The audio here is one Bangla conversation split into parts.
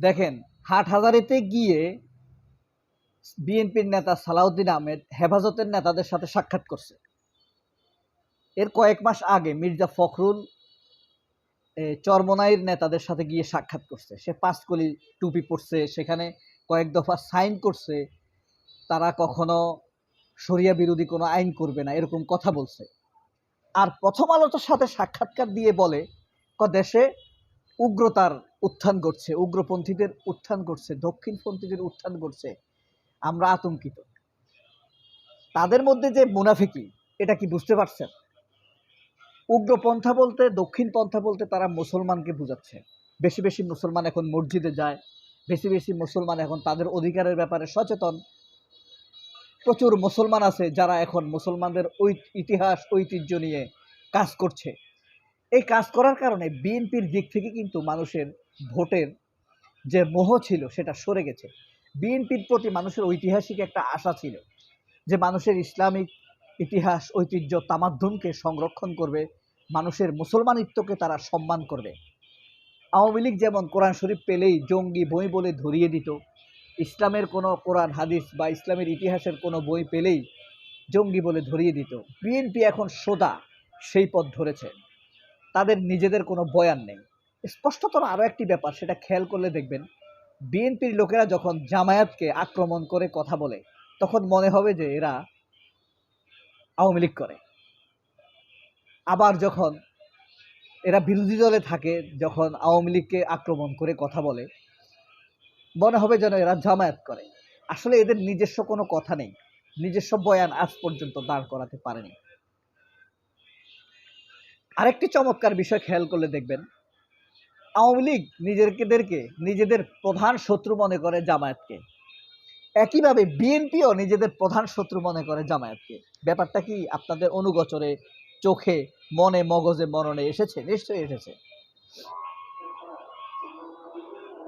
দেখেন হাট হাজারিতে গিয়ে বিএনপির নেতা সালাউদ্দিন আহমেদ হেফাজতের নেতাদের সাথে সাক্ষাৎ করছে। এর কয়েক মাস আগে মির্জা ফখরুল চরমনাইয়ের নেতাদের সাথে গিয়ে সাক্ষাৎ করছে। সে পাঁচকলি টুপি পরছে, সেখানে কয়েক দফা সাইন করছে। তারা কখনো শরিয়া বিরোধী কোনো আইন করবে না, এরকম কথা বলছে। আর প্রথম আলোর সাথে সাক্ষাৎকার দিয়ে বলে, ক, দেশে উগ্রতার উত্থান ঘটছে, উগ্রপন্থীদের উত্থান ঘটছে, দক্ষিণপন্থীদের উত্থান ঘটছে। আমরা আতঙ্কিত। তাদের মধ্যে যে মুনাফিকি, এটা কি বুঝতে পারছেন? উগ্রপন্থা বলতে দক্ষিণ পন্থা বলতে তারা মুসলমানকে বোঝাচ্ছে। বেশি বেশি মুসলমান এখন মসজিদে যায়, বেশি বেশি মুসলমান এখন তাদের অধিকারের ব্যাপারে সচেতন। প্রচুর মুসলমান আছে যারা এখন মুসলমানদের ইতিহাস, ঐতিহ্য নিয়ে কাজ করছে। এই কাজ করার কারণে বিএনপির দিক থেকে কিন্তু মানুষের ভোটের যে মোহ ছিল সেটা সরে গেছে। বিএনপির প্রতি মানুষের ঐতিহাসিক একটা আশা ছিল যে মানুষের ইসলামিক ইতিহাস, ঐতিহ্য, তামাধ্যমকে সংরক্ষণ করবে, মানুষের মুসলমানিত্বকে তারা সম্মান করবে। আওয়ামী লীগ যেমন কোরআন শরীফ পেলেই জঙ্গি বই বলে ধরিয়ে দিত, ইসলামের কোনো কোরআন, হাদিস বা ইসলামের ইতিহাসের কোনো বই পেলেই জঙ্গি বলে ধরিয়ে দিত। বিএনপি এখন সোদা সেই পথ ধরেছে। তাদের নিজেদের কোনো বয়ান নেই। স্পষ্টতর আরও একটি ব্যাপার, সেটা খেয়াল করলে দেখবেন, বিএনপির লোকেরা যখন জামায়াতকে আক্রমণ করে কথা বলে, তখন মনে হবে যে এরা আওয়ামী লীগ করে। আবার যখন এরা বিরোধী দলে থাকে, যখন আওয়ামী লীগকে আক্রমণ করে কথা বলে, মনে হবে যেন এরা জামায়াত করে। আসলে এদের নিজস্ব কোনো কথা নেই, নিজস্ব বয়ান আজ পর্যন্ত দাঁড় করাতে পারেনি। আরেকটি চমৎকার বিষয় খেয়াল করলে দেখবেন, আওয়ামী লীগ নিজেদেরকে, নিজেদের প্রধান শত্রু মনে করে জামায়াতকে। একইভাবে বিএনপিও নিজেদের প্রধান শত্রু মনে করে জামায়াতকে। ব্যাপারটা কি আপনাদের অনুগোচরে চোখে, মনে, মগজে মননে এসেছে? নিশ্চয়ই এসেছে।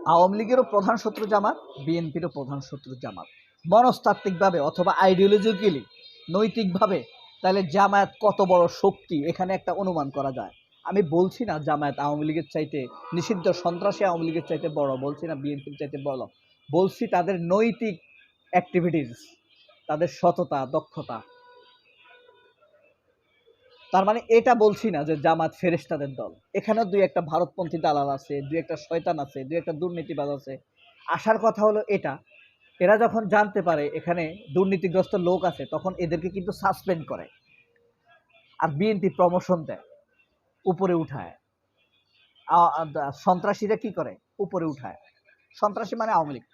আওয়ামী লীগেরও প্রধান শত্রু জামাত, বিএনপিরও প্রধান শত্রু জামাত। মনস্তাত্ত্বিকভাবে অথবা আইডিওলজিক্যালি নৈতিকভাবে তাহলে জামায়াত কত বড় শক্তি? এখানে একটা অনুমান করা যায়। আমি বলছি না জামায়াত আওয়ামী লীগের চাইতে, নিষিদ্ধ সন্ত্রাসী আওয়ামী লীগের চাইতে বড়, বলছি না বিএনপির চাইতে বড়। বলছি তাদের নৈতিক অ্যাক্টিভিটিস তাদের সততা, দক্ষতা। তার মানে এটা বলছি না যে জামাত ফেরেশতাদের দল। এখানেও দুই একটা ভারতপন্থী দালাল আছে, দুই একটা শয়তান আছে, দুই একটা দুর্নীতিবাজ আছে। আসার কথা হলো এটা। এরা যখন জানতে পারে এখানে দুর্নীতিগ্রস্ত লোক আছে, তখন এদেরকে কিন্তু সাসপেন্ড করে আর বিএনপি প্রমোশন দেয়, উপরে উঠায়। সন্ত্রাসীরা কি করে? উপরে উঠায়। সন্ত্রাসী মানে আওয়ামী লীগ।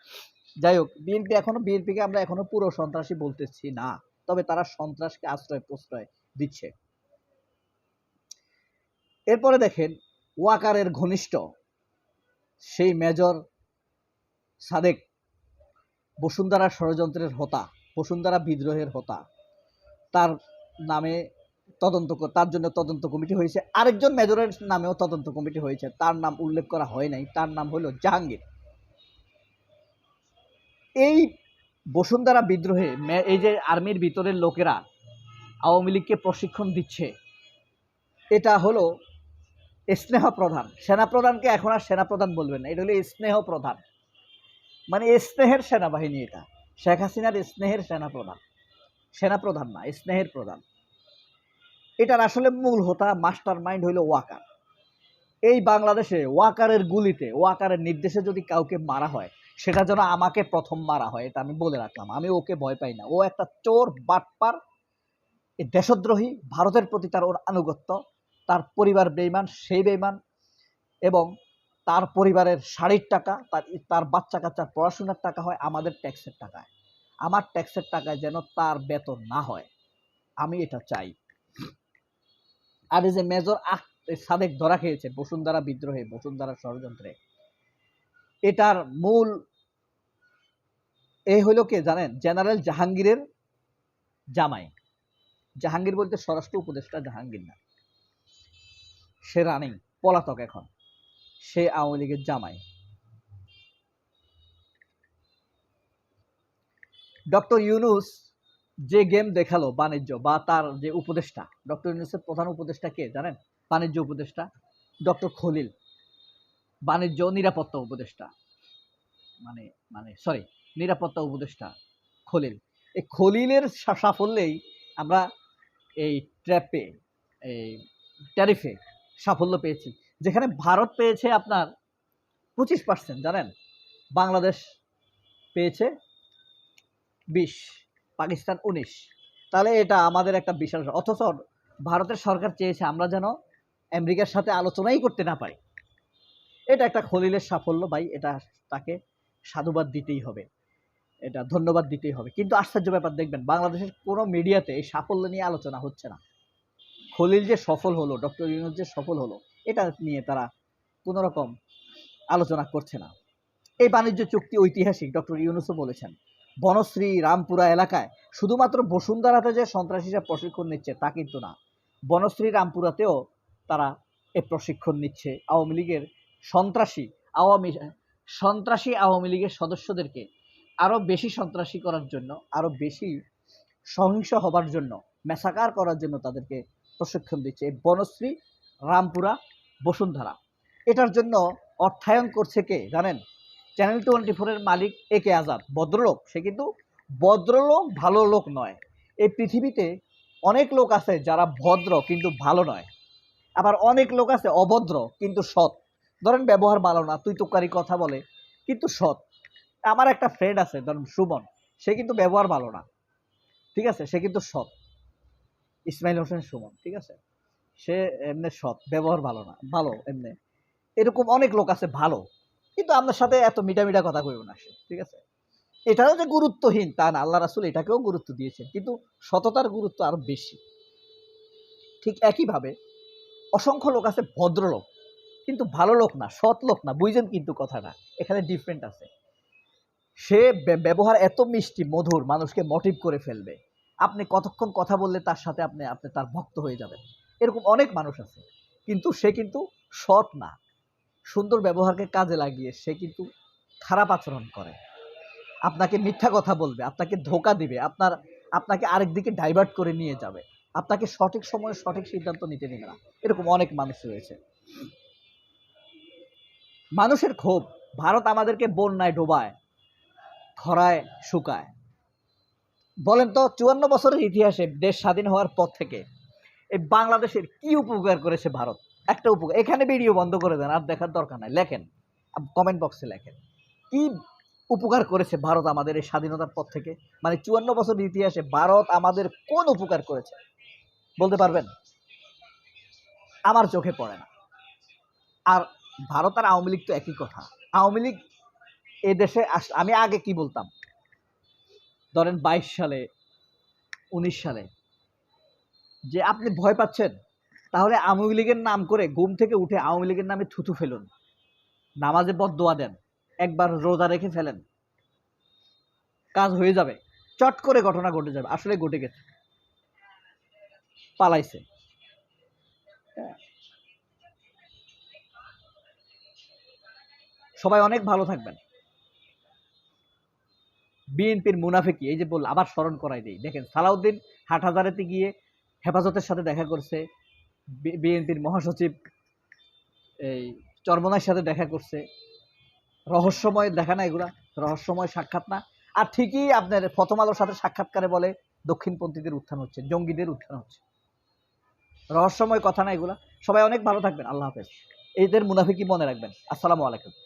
যাই হোক বিএনপি এখনও বিএনপিকে আমরা এখনও পুরো সন্ত্রাসী বলতেছি না, তবে তারা সন্ত্রাসকে আশ্রয়, প্রশ্রয় দিচ্ছে। এরপরে দেখেন, ওয়াকারের ঘনিষ্ঠ, সেই মেজর সাদেক বসুন্ধরা ষড়যন্ত্রের হোতা, বসুন্ধরা বিদ্রোহের হোতা। তার নামে তদন্ত তার জন্য তদন্ত কমিটি হয়েছে। আরেকজন মেজরের নামেও তদন্ত কমিটি হয়েছে। তার নাম উল্লেখ করা হয় নাই। তার নাম হলো জাহাঙ্গীর। এই বসুন্ধরা বিদ্রোহে এই যে আর্মির ভিতরের লোকেরা আওয়ামী লীগকে প্রশিক্ষণ দিচ্ছে, এটা হলো স্নেহ প্রধান সেনাপ্রধানকে এখন আর সেনাপ্রধান বলবেন না। এটা হলো স্নেহ প্রধান মানে স্নেহের সেনাবাহিনী এটা। শেখ হাসিনার স্নেহের সেনাপ্রধান। সেনাপ্রধান না, স্নেহের প্রধান। এটার আসলে মূল হোতা মাস্টার মাইন্ড হইল ওয়াকার। এই বাংলাদেশে ওয়াকারের গুলিতে, ওয়াকারের নির্দেশে যদি কাউকে মারা হয়, সেটা যেন আমাকে প্রথম মারা হয়, এটা আমি বলে রাখলাম। আমি ওকে ভয় পাই না। ও একটা চোর, বাটপার দেশদ্রোহী, ভারতের প্রতি তার ওর আনুগত্য, তার পরিবার বেইমান, সেই বেইমান এবং তার পরিবারের শাড়ির টাকা, তার তার বাচ্চা কাচ্চার পড়াশোনার টাকা হয়, আমাদের ট্যাক্সের টাকায়। আমার ট্যাক্সের টাকায় যেন তার বেতন না হয়। আমি এটা চাই। আর এই যে মেজর আখ সাদেক ধরা খেয়েছে, বসুন্ধরা বিদ্রোহে, বসুন্ধরা ষড়যন্ত্রে। এটার মূল এই হইল কে জানেন? জেনারেল জাহাঙ্গীরের জামাই। জাহাঙ্গীর বলতে স্বরাষ্ট্র উপদেষ্টা জাহাঙ্গীর না। সে রানিং পলাতক এখন। সে আওয়ামী লীগের জামাই। ডক্টর ইউনুস যে গেম দেখাল বাণিজ্য বা তার যে উপদেষ্টা, ডক্টর ইউনুসের প্রধান উপদেষ্টা কে জানেন? বাণিজ্য উপদেষ্টা ডক্টর খলিল। বাণিজ্য নিরাপত্তা উপদেষ্টা। মানে মানে সরি নিরাপত্তা উপদেষ্টা খলিল। এই খলিলের সাফল্যেই আমরা এই ট্র্যাপে এই ট্যারিফে সাফল্য পেয়েছি। যেখানে ভারত পেয়েছে আপনার পঁচিশ পার্সেন্ট জানেন? বাংলাদেশ পেয়েছে বিশ, পাকিস্তান উনিশ। তাহলে এটা আমাদের একটা বিশাল অথচ ভারতের সরকার চেয়েছে আমরা যেন আমেরিকার সাথে আলোচনাই করতে না পারি। এটা একটা খলিলের সাফল্য ভাই, এটা তাকে সাধুবাদ দিতেই হবে। এটা ধন্যবাদ দিতেই হবে। কিন্তু আশ্চর্য ব্যাপার দেখবেন, বাংলাদেশের কোনো মিডিয়াতে এই সাফল্য নিয়ে আলোচনা হচ্ছে না। খলিল যে সফল হলো, ডক্টর ইউনুস যে সফল হলো এটা নিয়ে তারা কোনো রকম আলোচনা করছে না। এই বাণিজ্য চুক্তি ঐতিহাসিক ডক্টর ইউনুসও বলেছেন, বনশ্রী রামপুরা এলাকায় শুধুমাত্র বসুন্ধরাতে যে সন্ত্রাসীরা প্রশিক্ষণ নিচ্ছে তা কিন্তু না, বনশ্রী রামপুরাতেও তারা এ প্রশিক্ষণ নিচ্ছে। আওয়ামী লীগের সন্ত্রাসী, আওয়ামী সন্ত্রাসী আওয়ামী লীগের সদস্যদেরকে আরও বেশি সন্ত্রাসী করার জন্য, আরও বেশি সহিংস হবার জন্য মেসাকার করার জন্য তাদেরকে প্রশিক্ষণ দিচ্ছে। এই বনশ্রী রামপুরা বসুন্ধরা। এটার জন্য অর্থায়ন করছে কে জানেন? চ্যানেল টোয়েন্টি ফোরের মালিক এ কে আজাদ। ভদ্রলোক, সে কিন্তু ভদ্রলোক, ভালো লোক নয়। এই পৃথিবীতে অনেক লোক আছে যারা ভদ্র কিন্তু ভালো নয়। আবার অনেক লোক আছে অভদ্র কিন্তু সৎ। ধরেন ব্যবহার ভালো না, তুই তুকারি কথা বলে, কিন্তু সৎ। আমার একটা ফ্রেন্ড আছে, ধরেন সুমন, সে কিন্তু ব্যবহার ভালো না। ঠিক আছে? সে কিন্তু সৎ। ইসমাইল হোসেন সুমন, ঠিক আছে? সে এমনি সৎ, ব্যবহার ভালো না, ভালো এমনি। এরকম অনেক লোক আছে ভালো, কিন্তু আপনার সাথে এত মিটা মিটা কথা কইব না সে, ঠিক আছে? এটাও যে গুরুত্বহীন, তা না, আল্লাহ রাসুল এটাকেও গুরুত্ব দিয়েছেন, কিন্তু সততার গুরুত্ব আরও বেশি। ঠিক একইভাবে অসংখ্য লোক আছে ভদ্রলোক, কিন্তু ভালো লোক না, সৎ লোক না বুঝছেন কিন্তু কথাটা, এখানে ডিফারেন্ট আছে। সে ব্যবহার এত মিষ্টি, মধুর, মানুষকে মোটিভ করে ফেলবে। আপনি কতক্ষণ কথা বললে তার সাথে আপনি আপনি তার ভক্ত হয়ে যাবেন। এরকম অনেক মানুষ আছে। কিন্তু সে কিন্তু সৎ না। সুন্দর ব্যবহারকে কাজে লাগিয়ে সে কিন্তু খারাপ আচরণ করে। আপনাকে মিথ্যা কথা বলবে, আপনাকে ধোকা দিবে, আপনার, আপনাকে আরেক দিকে ডাইভার্ট করে নিয়ে যাবে। আপনাকে সঠিক সময়ে সঠিক সিদ্ধান্ত নিতে দেবে না। এরকম অনেক মানুষ রয়েছে। মানুষের ক্ষোভ, ভারত আমাদেরকে বন্যায় ডোবায় খরায় শুকায়। বলেন তো, চুয়ান্ন বছরের ইতিহাসে দেশ স্বাধীন হওয়ার পর থেকে এই বাংলাদেশের কি উপকার করেছে ভারত? একটা উপকার, এখানে ভিডিও বন্ধ করে দেন, আর দেখার দরকার নাই। লেখেন কমেন্ট বক্সে লেখেন। কি উপকার করেছে ভারত আমাদের এই স্বাধীনতার পর থেকে? মানে চুয়ান্ন বছর ইতিহাসে ভারত আমাদের কোন উপকার করেছে? বলতে পারবেন? আমার চোখে পড়ে না। আর ভারত আর আওয়ামী লীগ তো একই কথা। আওয়ামী লীগ এ দেশে আস, আমি আগে কি বলতাম? ধরেন বাইশ সালে, উনিশ সালে যে আপনি ভয় পাচ্ছেন, তাহলে আওয়ামী লীগের নাম করে ঘুম থেকে উঠে আওয়ামী লীগের নামে থুতু ফেলুন। নামাজে বদোয়া দেন, একবার রোজা রেখে ফেলেন। কাজ হয়ে যাবে, চট করে ঘটনা ঘটে যাবে, আসলে ঘটে গেছে। পালাইছে। সবাই অনেক ভালো থাকবেন। বিএনপির মুনাফিকি, এই যে বলল আবার স্মরণ করাই দিই। দেখেন সালাউদ্দিন হাটহাজারেতে গিয়ে হেফাজতের সাথে দেখা করছে বিএনপির মহাসচিব এই চরমনার সাথে দেখা করছে। রহস্যময় দেখা না এগুলা, রহস্যময় সাক্ষাৎ না। আর ঠিকই আপনার প্রথম আলোর সাথে সাক্ষাৎকারে বলে দক্ষিণপন্থীদের উত্থান হচ্ছে, জঙ্গিদের উত্থান হচ্ছে। রহস্যময় কথা না এগুলা। সবাই অনেক ভালো থাকবেন, আল্লাহ হাফেজ। এদের মুনাফিকি মনে রাখবেন। আসসালামু আলাইকুম।